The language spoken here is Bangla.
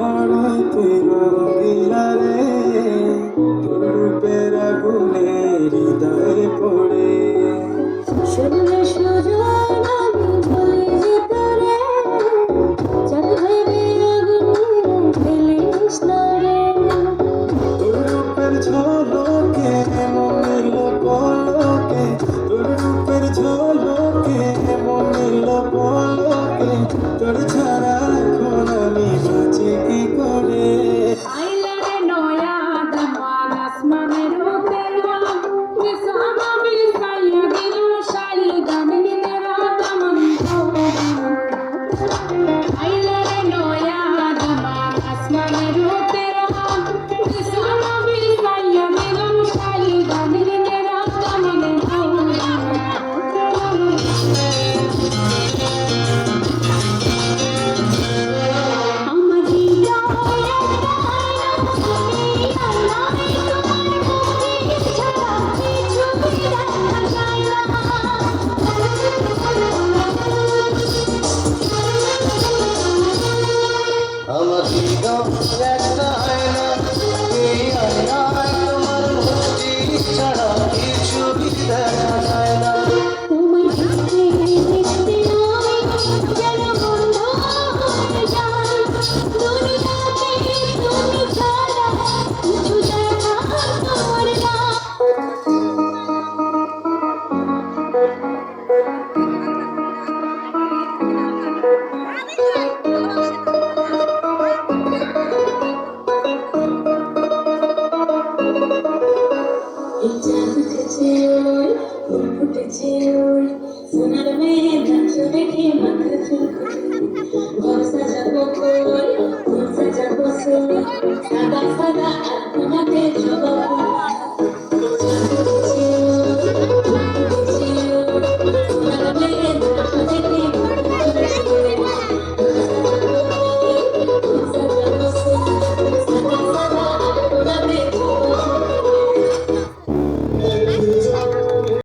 রঙিলা বাড়াইতে রে তোর রূপের আগুনে হৃদয়ে পড়ে। শুনলে সুজন আমি বলি যে তোরে চাঁদ ভেবে আগুন ফেলিস না রে। তোর রূপের ঝলকে মনিল পলকে তোর রূপের ঝলকে মনিল পলকে তোর ছাড়া আমার হৃদয় এটা ফুটেছে ওই ফুল ফুটেছে ওই সোনার মেয়ে গাছ দেখে মাথা চুলকুটে ঘর সাজাবো কই ফুল সাজাবো সাদা সাদা আত্মনাতে